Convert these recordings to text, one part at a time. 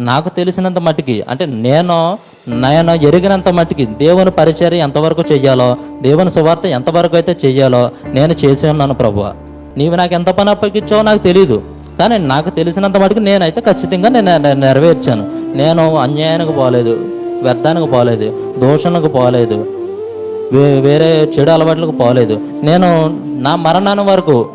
నాకు తెలిసినంత మట్టుకి అంటే నేను నేను ఎరిగినంత మట్టుకి దేవుని పరిచర్య ఎంతవరకు చెయ్యాలో దేవుని సువార్త ఎంతవరకు అయితే చెయ్యాలో నేను చేసి ఉన్నాను ప్రభు నీవు నాకు ఎంత పని అప్పగించావో నాకు తెలియదు కానీ నాకు తెలిసినంత మటుకు నేనైతే ఖచ్చితంగా నేను నెరవేర్చాను. నేను అన్యాయానికి పోలేదు వ్యర్థానికి పోలేదు దోషణకు పోలేదు వే- వేరే చెడు అలవాట్లకు పోలేదు. నేను నా మరణాన్ని వరకు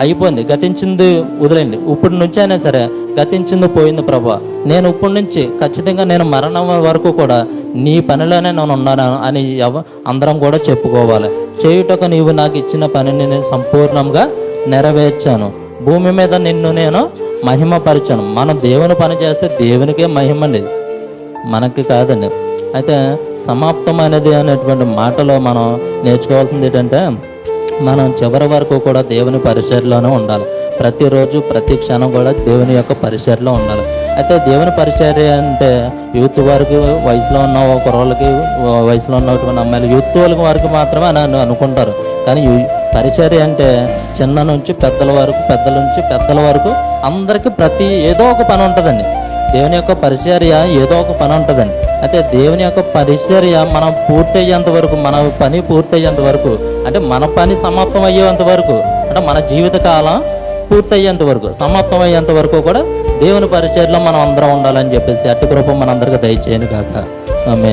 అయిపోయింది. గతించింది వదిలేండి ఇప్పటి నుంచి అయినా సరే గతించింది పోయింది ప్రభా. నేను ఇప్పటి నుంచి ఖచ్చితంగా నేను మరణం వరకు కూడా నీ పనిలోనే నేను ఉన్నాను అని ఎవ అందరం కూడా చెప్పుకోవాలి. చేయుటకు నీవు నాకు ఇచ్చిన పనిని నేను సంపూర్ణంగా నెరవేర్చాను. భూమి మీద నిన్ను నేను మహిమపరిచాను. మనం దేవుని పని చేస్తే దేవునికే మహిమ అండి. మనకి కాదండి. అయితే సమాప్తమైనది అనేటువంటి మాటలో మనం నేర్చుకోవాల్సింది ఏంటంటే మనం చివరి వరకు కూడా దేవుని పరిచర్లోనే ఉండాలి. ప్రతిరోజు ప్రతి క్షణం కూడా దేవుని యొక్క పరిచర్లో ఉండాలి. అయితే దేవుని పరిచర్య అంటే యూత్ వరకు వయసులో ఉన్న కుర్రోళ్ళకి వయసులో ఉన్నటువంటి అమ్మాయిలు యూత్ వాళ్ళకి వరకు మాత్రమే అని అనుకుంటారు. కానీ పరిచర్య అంటే చిన్న నుంచి పెద్దల వరకు పెద్దల నుంచి పెద్దల వరకు అందరికీ ప్రతి ఏదో ఒక పని ఉంటుందండి. దేవుని యొక్క పరిచర్య ఏదో ఒక పని ఉంటుందండి. అయితే దేవుని యొక్క పరిచర్య మనం పూర్తయ్యేంత వరకు మన పని పూర్తయ్యేంత వరకు అంటే మన పని సమాప్తం అయ్యేంత వరకు అంటే మన జీవితకాలం పూర్తయ్యేంత వరకు సమాప్తం అయ్యేంత వరకు కూడా దేవుని పరిచయలో మనం అందరం ఉండాలని చెప్పేసి అట్టి కృప మనందరికీ దయచేయను కాక ఆమె